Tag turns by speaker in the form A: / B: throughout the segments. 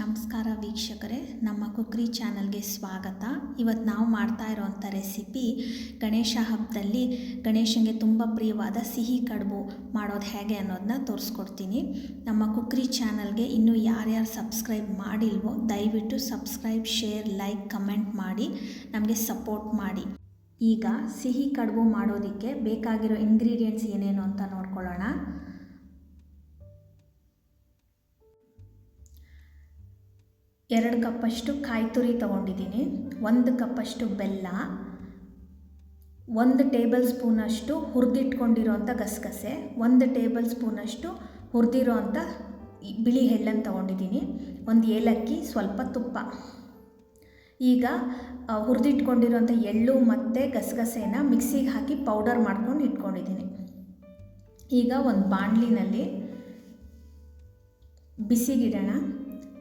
A: ನಮಸ್ಕಾರ ವೀಕ್ಷಕರೇ, ನಮ್ಮ ಕುಕ್ರಿ ಚಾನಲ್ಗೆ ಸ್ವಾಗತ. ಇವತ್ತು ನಾವು ಮಾಡ್ತಾ ಇರೋವಂಥ ರೆಸಿಪಿ ಗಣೇಶ ಹಬ್ಬದಲ್ಲಿ ಗಣೇಶನಿಗೆ ತುಂಬ ಪ್ರಿಯವಾದ ಸಿಹಿ ಕಡುಬು ಮಾಡೋದು ಹೇಗೆ ಅನ್ನೋದನ್ನ ತೋರಿಸ್ಕೊಡ್ತೀನಿ. ನಮ್ಮ ಕುಕ್ರಿ ಚಾನಲ್ಗೆ ಇನ್ನೂ ಯಾರ್ಯಾರು ಸಬ್ಸ್ಕ್ರೈಬ್ ಮಾಡಿಲ್ವೋ, ದಯವಿಟ್ಟು ಸಬ್ಸ್ಕ್ರೈಬ್, ಶೇರ್, ಲೈಕ್, ಕಮೆಂಟ್ ಮಾಡಿ, ನಮಗೆ ಸಪೋರ್ಟ್ ಮಾಡಿ. ಈಗ ಸಿಹಿ ಕಡುಬು ಮಾಡೋದಕ್ಕೆ ಬೇಕಾಗಿರೋ ಇಂಗ್ರೀಡಿಯೆಂಟ್ಸ್ ಏನೇನು ಅಂತ ನೋಡ್ಕೊಳ್ಳೋಣ. ಎರಡು ಕಪ್ಪಷ್ಟು ಕಾಯಿ ತುರಿ ತೊಗೊಂಡಿದ್ದೀನಿ. ಒಂದು ಕಪ್ಪಷ್ಟು ಬೆಲ್ಲ. ಒಂದು ಟೇಬಲ್ ಸ್ಪೂನಷ್ಟು ಹುರಿದಿಟ್ಕೊಂಡಿರೋಂಥ ಗಸಗಸೆ. ಒಂದು ಟೇಬಲ್ ಸ್ಪೂನಷ್ಟು ಹುರಿದಿರೋ ಅಂಥ ಬಿಳಿ ಎಳ್ಳನ್ನು ತೊಗೊಂಡಿದ್ದೀನಿ. ಒಂದು ಏಲಕ್ಕಿ, ಸ್ವಲ್ಪ ತುಪ್ಪ. ಈಗ ಹುರಿದಿಟ್ಕೊಂಡಿರೋಂಥ ಎಳ್ಳು ಮತ್ತು ಗಸಗಸೆನ ಮಿಕ್ಸಿಗೆ ಹಾಕಿ ಪೌಡರ್ ಮಾಡ್ಕೊಂಡು ಇಟ್ಕೊಂಡಿದ್ದೀನಿ. ಈಗ ಒಂದು ಬಾಣಲಿನಲ್ಲಿ ಬಿಸಿಗಿಡೋಣ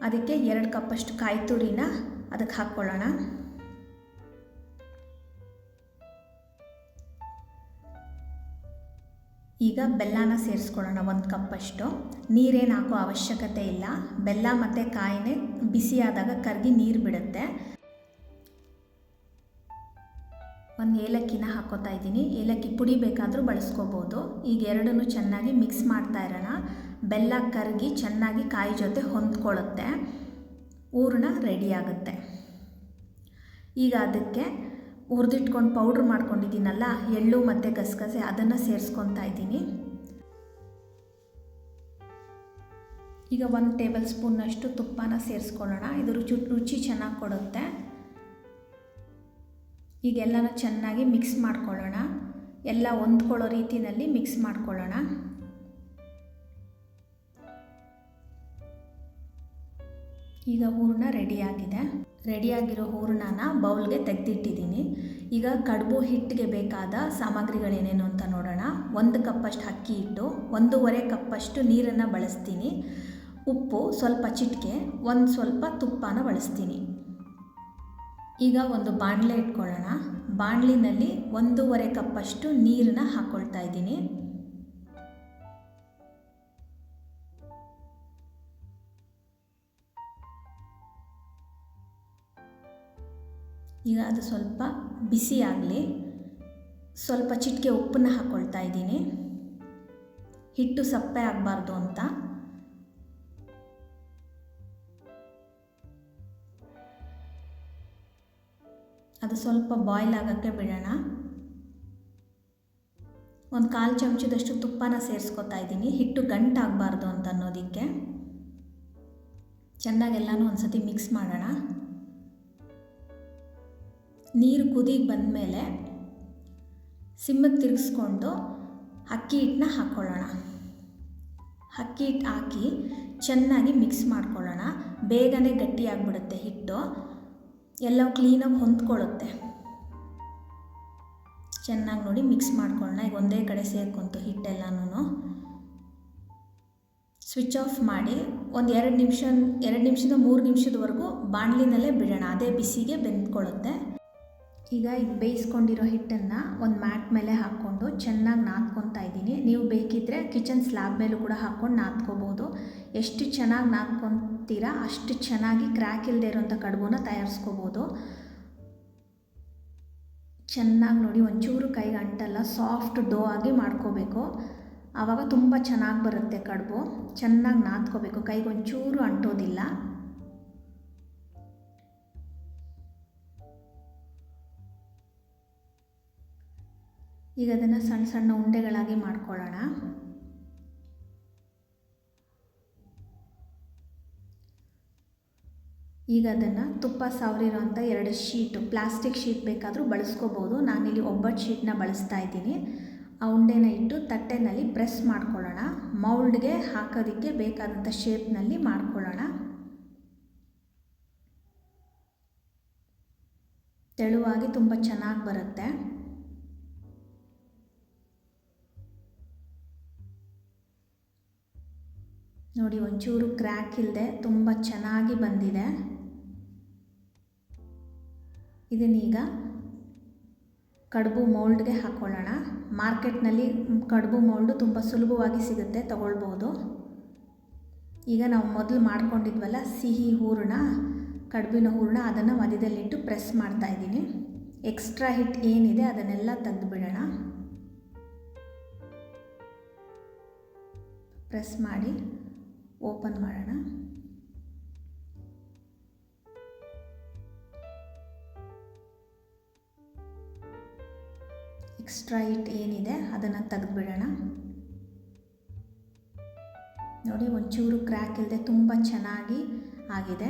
A: ಅದಕ್ಕೆ ಎರಡು ಕಪ್ಪಷ್ಟು ಕಾಯಿ ತುರಿನ ಅದಕ್ಕೆ ಹಾಕ್ಕೊಳ್ಳೋಣ. ಈಗ ಬೆಲ್ಲನ ಸೇರಿಸ್ಕೊಳ್ಳೋಣ ಒಂದು ಕಪ್ಪಷ್ಟು. ನೀರೇನು ಹಾಕೋ ಅವಶ್ಯಕತೆ ಇಲ್ಲ. ಬೆಲ್ಲ ಮತ್ತು ಕಾಯಿನೇ ಬಿಸಿಯಾದಾಗ ಕರಗಿ ನೀರು ಬಿಡುತ್ತೆ. ಒಂದು ಏಲಕ್ಕಿನ ಹಾಕೋತಾ ಇದ್ದೀನಿ. ಏಲಕ್ಕಿ ಪುಡಿ ಬೇಕಾದರೂ ಬಳಸ್ಕೋಬೋದು. ಈಗ ಎರಡನ್ನೂ ಚೆನ್ನಾಗಿ ಮಿಕ್ಸ್ ಮಾಡ್ತಾ ಇರೋಣ. ಬೆಲ್ಲ ಕರಗಿ ಚೆನ್ನಾಗಿ ಕಾಯಿ ಜೊತೆ ಹೊಂದ್ಕೊಳ್ಳುತ್ತೆ. ಹೂರ್ಣ ರೆಡಿ ಆಗುತ್ತೆ. ಈಗ ಅದಕ್ಕೆ ಹುರಿದಿಟ್ಕೊಂಡು ಪೌಡ್ರ್ ಮಾಡ್ಕೊಂಡಿದ್ದೀನಲ್ಲ, ಎಳ್ಳು ಮತ್ತು ಗಸಗಸೆ ಅದನ್ನು ಸೇರಿಸ್ಕೊತಾ ಇದ್ದೀನಿ. ಈಗ ಒಂದು ಟೇಬಲ್ ಸ್ಪೂನ್ನಷ್ಟು ತುಪ್ಪನ ಸೇರಿಸ್ಕೊಳ್ಳೋಣ. ಇದು ರುಚಿ ರುಚಿ ಚೆನ್ನಾಗಿ ಕೊಡುತ್ತೆ. ಈಗ ಎಲ್ಲನೂ ಚೆನ್ನಾಗಿ ಮಿಕ್ಸ್ ಮಾಡ್ಕೊಳ್ಳೋಣ. ಎಲ್ಲ ಹೊಂದ್ಕೊಳ್ಳೋ ರೀತಿಯಲ್ಲಿ ಮಿಕ್ಸ್ ಮಾಡ್ಕೊಳ್ಳೋಣ. ಈಗ ಹೂರಣ ರೆಡಿಯಾಗಿದೆ ರೆಡಿಯಾಗಿರೋ ಹೂರಣನ ಬೌಲ್ಗೆ ತೆಗೆದಿಟ್ಟಿದ್ದೀನಿ. ಈಗ ಕಡುಬು ಹಿಟ್ಟಿಗೆ ಬೇಕಾದ ಸಾಮಗ್ರಿಗಳೇನೇನು ಅಂತ ನೋಡೋಣ. ಒಂದು ಕಪ್ಪಷ್ಟು ಅಕ್ಕಿ ಹಿಟ್ಟು, ಒಂದೂವರೆ ಕಪ್ಪಷ್ಟು ನೀರನ್ನು ಬಳಸ್ತೀನಿ. ಉಪ್ಪು ಸ್ವಲ್ಪ ಚಿಟಿಕೆ, ಒಂದು ಸ್ವಲ್ಪ ತುಪ್ಪನ ಬಳಸ್ತೀನಿ. ಈಗ ಒಂದು ಬಾಣಲೆ ಇಟ್ಕೊಳ್ಳೋಣ. ಬಾಣಲಿನಲ್ಲಿ ಒಂದೂವರೆ ಕಪ್ಪಷ್ಟು ನೀರನ್ನ ಹಾಕ್ಕೊಳ್ತಾ ಇದ್ದೀನಿ. ಈಗ ಅದು ಸ್ವಲ್ಪ ಬಿಸಿ ಆಗಲಿ. ಸ್ವಲ್ಪ ಚಿಟಿಕೆ ಉಪ್ಪನ್ನ ಹಾಕ್ಕೊಳ್ತಾ ಇದ್ದೀನಿ. ಹಿಟ್ಟು ಸಪ್ಪೆ ಆಗಬಾರ್ದು ಅಂತ. ಅದು ಸ್ವಲ್ಪ ಬಾಯ್ಲ್ ಆಗೋಕ್ಕೆ ಬಿಡೋಣ. ಒಂದು ಕಾಲು ಚಮಚದಷ್ಟು ತುಪ್ಪನ ಸೇರಿಸ್ಕೊತಾ ಇದ್ದೀನಿ. ಹಿಟ್ಟು ಗಂಟಾಗಬಾರ್ದು ಅಂತ ಅನ್ನೋದಕ್ಕೆ. ಚೆನ್ನಾಗೆಲ್ಲನೂ ಒಂದು ಸತಿ ಮಿಕ್ಸ್ ಮಾಡೋಣ. ನೀರು ಕುದಿಗೆ ಬಂದಮೇಲೆ ಸಿಮ್ಮಕ್ಕೆ ತಿರುಗಿಸ್ಕೊಂಡು ಅಕ್ಕಿ ಹಿಟ್ಟನ್ನ ಹಾಕ್ಕೊಳ್ಳೋಣ ಅಕ್ಕಿ ಹಿಟ್ಟು ಹಾಕಿ ಚೆನ್ನಾಗಿ ಮಿಕ್ಸ್ ಮಾಡ್ಕೊಳ್ಳೋಣ. ಬೇಗನೆ ಗಟ್ಟಿಯಾಗಿಬಿಡುತ್ತೆ ಹಿಟ್ಟು. ಎಲ್ಲ ಕ್ಲೀನಾಗಿ ಹೊಂದ್ಕೊಳ್ಳುತ್ತೆ. ಚೆನ್ನಾಗಿ ನೋಡಿ ಮಿಕ್ಸ್ ಮಾಡ್ಕೊಳ್ಳೋಣ. ಈಗ ಒಂದೇ ಕಡೆ ಸೇರ್ಕೊಂತು ಹಿಟ್ಟೆಲ್ಲನೂ ಸ್ವಿಚ್ ಆಫ್ ಮಾಡಿ ಒಂದು ಎರಡು ನಿಮಿಷ, ಎರಡು ನಿಮಿಷದ ಮೂರು ನಿಮಿಷದವರೆಗೂ ಬಾಣಲಿನಲ್ಲೇ ಬಿಡೋಣ. ಅದೇ ಬಿಸಿಗೆ ಬೆಂದ್ಕೊಳ್ಳುತ್ತೆ. ಈಗ ಇದು ಬೇಯಿಸ್ಕೊಂಡಿರೋ ಹಿಟ್ಟನ್ನು ಒಂದು ಮ್ಯಾಟ್ ಮೇಲೆ ಹಾಕ್ಕೊಂಡು ಚೆನ್ನಾಗಿ ನಾದ್ಕೊತಾ ಇದ್ದೀನಿ. ನೀವು ಬೇಕಿದ್ದರೆ ಕಿಚನ್ ಸ್ಲ್ಯಾಬ್ ಮೇಲೂ ಕೂಡ ಹಾಕ್ಕೊಂಡು ನಾದ್ಕೋಬೋದು. ಎಷ್ಟು ಚೆನ್ನಾಗಿ ನಾದ್ಕೊತೀರಾ ಅಷ್ಟು ಚೆನ್ನಾಗಿ ಕ್ರ್ಯಾಕ್ ಇಲ್ಲದೆ ಇರೋಂಥ ಕಡುಬುನ ತಯಾರಿಸ್ಕೋಬೋದು. ಚೆನ್ನಾಗಿ ನೋಡಿ, ಒಂಚೂರು ಕೈಗೆ ಅಂಟಲ್ಲ ಸಾಫ್ಟ್ ಡೋ ಆಗಿ ಮಾಡ್ಕೋಬೇಕು. ಆವಾಗ ತುಂಬ ಚೆನ್ನಾಗಿ ಬರುತ್ತೆ ಕಡುಬು. ಚೆನ್ನಾಗಿ ನಾದ್ಕೋಬೇಕು. ಕೈಗೆ ಒಂಚೂರು ಅಂಟೋದಿಲ್ಲ. ಈಗ ಅದನ್ನು ಸಣ್ಣ ಸಣ್ಣ ಉಂಡೆಗಳಾಗಿ ಮಾಡ್ಕೊಳ್ಳೋಣ. ಈಗ ಅದನ್ನು ತುಪ್ಪ ಸಾವಿರಿರೋಂಥ ಎರಡು ಶೀಟ್, ಪ್ಲಾಸ್ಟಿಕ್ ಶೀಟ್ ಬೇಕಾದರೂ ಬಳಸ್ಕೋಬೋದು. ನಾನಿಲ್ಲಿ ಒಬ್ಬಟ್ಟು ಶೀಟ್ನ ಬಳಸ್ತಾ ಇದ್ದೀನಿ. ಆ ಉಂಡೆನ ಇಟ್ಟು ತಟ್ಟೆನಲ್ಲಿ ಪ್ರೆಸ್ ಮಾಡ್ಕೊಳ್ಳೋಣ. ಮೌಲ್ಡ್ಗೆ ಹಾಕೋದಕ್ಕೆ ಬೇಕಾದಂಥ ಶೇಪ್ನಲ್ಲಿ ಮಾಡ್ಕೊಳ್ಳೋಣ. ತೆಳುವಾಗಿ ತುಂಬ ಚೆನ್ನಾಗಿ ಬರುತ್ತೆ. ನೋಡಿ, ಒಂಚೂರು ಕ್ರ್ಯಾಕ್ ಇಲ್ಲದೆ ತುಂಬ ಚೆನ್ನಾಗಿ ಬಂದಿದೆ. ಇದನ್ನೀಗ ಕಡುಬು ಮೌಲ್ಡ್ಗೆ ಹಾಕ್ಕೊಳ್ಳೋಣ ಮಾರ್ಕೆಟ್ನಲ್ಲಿ ಕಡುಬು ಮೌಲ್ಡು ತುಂಬ ಸುಲಭವಾಗಿ ಸಿಗುತ್ತೆ, ತಗೊಳ್ಬೋದು. ಈಗ ನಾವು ಮೊದಲು ಮಾಡ್ಕೊಂಡಿದ್ವಲ್ಲ, ಸಿಹಿ ಹೂರಣ, ಕಡುಬಿನ ಹೂರಣ, ಅದನ್ನು ಮಧ್ಯದಲ್ಲಿಟ್ಟು ಪ್ರೆಸ್ ಮಾಡ್ತಾ ಇದ್ದೀನಿ. ಎಕ್ಸ್ಟ್ರಾ ಹಿಟ್ ಏನಿದೆ ಅದನ್ನೆಲ್ಲ ತೆಗೆದುಬಿಡೋಣ. ಪ್ರೆಸ್ ಮಾಡಿ. ಓಪನ್ ಮಾಡೋಣ. ಎಕ್ಸ್ಟ್ರಾ ಇಟ್ ಏನಿದೆ ಅದನ್ನು ತೆಗೆದುಬಿಡೋಣ. ನೋಡಿ ಒಂಚೂರು ಕ್ರ್ಯಾಕ್ ಇಲ್ಲದೆ ತುಂಬ ಚೆನ್ನಾಗಿ ಆಗಿದೆ.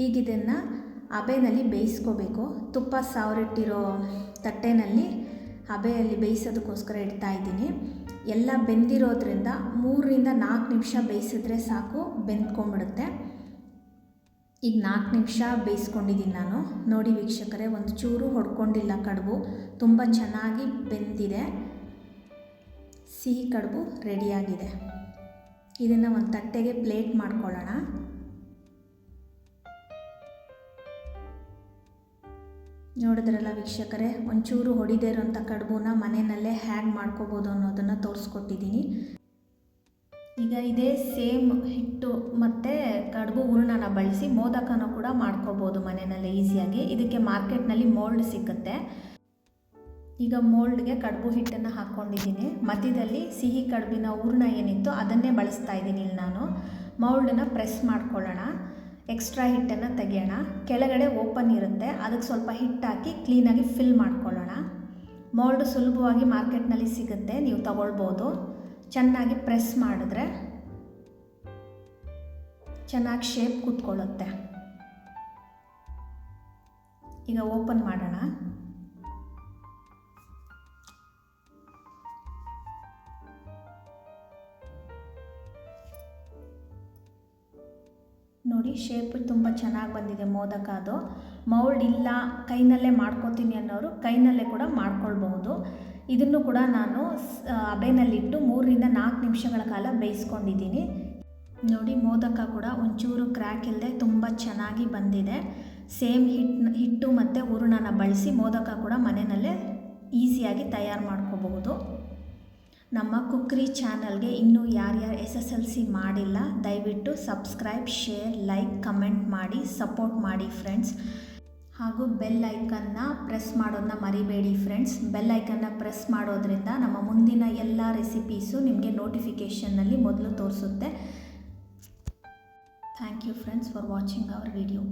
A: ಈಗ ಇದನ್ನು ಹಬೆನಲ್ಲಿ ಬೇಯಿಸ್ಕೋಬೇಕು. ತುಪ್ಪ ಸಾವಿರಿಟ್ಟಿರೋ ತಟ್ಟೆನಲ್ಲಿ ಹಬೆಯಲ್ಲಿ ಬೇಯಿಸೋದಕ್ಕೋಸ್ಕರ ಇಡ್ತಾ ಇದ್ದೀನಿ. ಎಲ್ಲ ಬೆಂದಿರೋದ್ರಿಂದ ಮೂರರಿಂದ ನಾಲ್ಕು ನಿಮಿಷ ಬೇಯಿಸಿದ್ರೆ ಸಾಕು ಬೆಂದ್ಕೊಂಬಿಡುತ್ತೆ ಈಗ ನಾಲ್ಕು ನಿಮಿಷ ಬೇಯಿಸ್ಕೊಂಡಿದ್ದೀನಿ ನಾನು. ನೋಡಿ ವೀಕ್ಷಕರೇ, ಒಂದು ಚೂರು ಹೊಡ್ಕೊಂಡಿಲ್ಲ ಕಡುಬು. ತುಂಬ ಚೆನ್ನಾಗಿ ಬೆಂದಿದೆ. ಸಿಹಿ ಕಡುಬು ರೆಡಿಯಾಗಿದೆ. ಇದನ್ನು ಒಂದು ತಟ್ಟೆಗೆ ಪ್ಲೇಟ್ ಮಾಡ್ಕೊಳ್ಳೋಣ. ನೋಡಿದ್ರಲ್ಲ ವೀಕ್ಷಕರೇ, ಒಂಚೂರು ಹೊಡಿದೇ ಇರೋಂಥ ಕಡುಬುನ ಮನೆಯಲ್ಲೇ ಹ್ಯಾಗ್ ಮಾಡ್ಕೋಬೋದು ಅನ್ನೋದನ್ನು ತೋರಿಸ್ಕೊಟ್ಟಿದ್ದೀನಿ. ಈಗ ಇದೇ ಸೇಮ್ ಹಿಟ್ಟು ಮತ್ತು ಕಡುಬು ಹೂರ್ಣನ ಬಳಸಿ ಮೋದಕನ ಕೂಡ ಮಾಡ್ಕೋಬೋದು ಮನೆಯಲ್ಲೇ ಈಸಿಯಾಗಿ ಇದಕ್ಕೆ ಮಾರ್ಕೆಟ್ನಲ್ಲಿ ಮೋಲ್ಡ್ ಸಿಗುತ್ತೆ ಈಗ ಮೋಲ್ಡ್ಗೆ ಕಡುಬು ಹಿಟ್ಟನ್ನು ಹಾಕ್ಕೊಂಡಿದ್ದೀನಿ. ಮಧ್ಯದಲ್ಲಿ ಸಿಹಿ ಕಡುಬಿನ ಹೂರ್ಣ ಏನಿತ್ತು ಅದನ್ನೇ ಬಳಸ್ತಾ ಇದ್ದೀನಿ ಇಲ್ಲಿ ನಾನು. ಮೌಲ್ಡನ್ನ ಪ್ರೆಸ್ ಮಾಡ್ಕೊಳ್ಳೋಣ. ಎಕ್ಸ್ಟ್ರಾ ಹಿಟ್ಟನ್ನು ತೆಗೆಯೋಣ. ಕೆಳಗಡೆ ಓಪನ್ ಇರುತ್ತೆ. ಅದಕ್ಕೆ ಸ್ವಲ್ಪ ಹಿಟ್ಟಾಕಿ ಕ್ಲೀನಾಗಿ ಫಿಲ್ ಮಾಡ್ಕೊಳ್ಳೋಣ. ಮೋಲ್ಡ್ ಸುಲಭವಾಗಿ ಮಾರ್ಕೆಟ್ನಲ್ಲಿ ಸಿಗುತ್ತೆ. ನೀವು ತಗೊಳ್ಬೋದು. ಚೆನ್ನಾಗಿ ಪ್ರೆಸ್ ಮಾಡಿದ್ರೆ ಚೆನ್ನಾಗಿ ಶೇಪ್ ಕೂತ್ಕೊಳ್ಳುತ್ತೆ. ಈಗ ಓಪನ್ ಮಾಡೋಣ. ನೋಡಿ ಶೇಪ್ ತುಂಬ ಚೆನ್ನಾಗಿ ಬಂದಿದೆ ಮೋದಕ ಅದು. ಮೌಲ್ಡ್ ಇಲ್ಲ, ಕೈನಲ್ಲೇ ಮಾಡ್ಕೋತೀನಿ ಅನ್ನೋರು ಕೈನಲ್ಲೇ ಕೂಡ ಮಾಡ್ಕೊಳ್ಬಹುದು. ಇದನ್ನು ಕೂಡ ನಾನು ಅಬೆನಲ್ಲಿಟ್ಟು ಮೂರರಿಂದ ನಾಲ್ಕು ನಿಮಿಷಗಳ ಕಾಲ ಬೇಯಿಸ್ಕೊಂಡಿದ್ದೀನಿ. ನೋಡಿ ಮೋದಕ ಕೂಡ ಒಂಚೂರು ಕ್ರ್ಯಾಕ್ ಇಲ್ಲದೆ ತುಂಬ ಚೆನ್ನಾಗಿ ಬಂದಿದೆ. ಸೇಮ್ ಹಿಟ್, ಹಿಟ್ಟು ಮತ್ತು ಹೂರಣನ ಬಳಸಿ ಮೋದಕ ಕೂಡ ಮನೆಯಲ್ಲೇ ಈಸಿಯಾಗಿ ತಯಾರು ಮಾಡ್ಕೋಬಹುದು. ನಮ್ಮ ಕುಕ್ರಿ ಚಾನಲ್ಗೆ ಇನ್ನೂ ಯಾರ್ಯಾರು ಎಸ್ ಎಸ್ ಎಲ್ ಸಿ ಮಾಡಿಲ್ಲ, ದಯವಿಟ್ಟು ಸಬ್ಸ್ಕ್ರೈಬ್, ಶೇರ್, ಲೈಕ್, ಕಮೆಂಟ್ ಮಾಡಿ, ಸಪೋರ್ಟ್ ಮಾಡಿ ಫ್ರೆಂಡ್ಸ್. ಹಾಗೂ ಬೆಲ್ ಐಕನ್ನ ಪ್ರೆಸ್ ಮಾಡೋದನ್ನ ಮರಿಬೇಡಿ ಫ್ರೆಂಡ್ಸ್. ಬೆಲ್ ಐಕನ್ನ ಪ್ರೆಸ್ ಮಾಡೋದ್ರಿಂದ ನಮ್ಮ ಮುಂದಿನ ಎಲ್ಲ ರೆಸಿಪೀಸು ನಿಮಗೆ ನೋಟಿಫಿಕೇಷನ್ನಲ್ಲಿ ಮೊದಲು ತೋರಿಸುತ್ತೆ. Thank you friends for watching our video.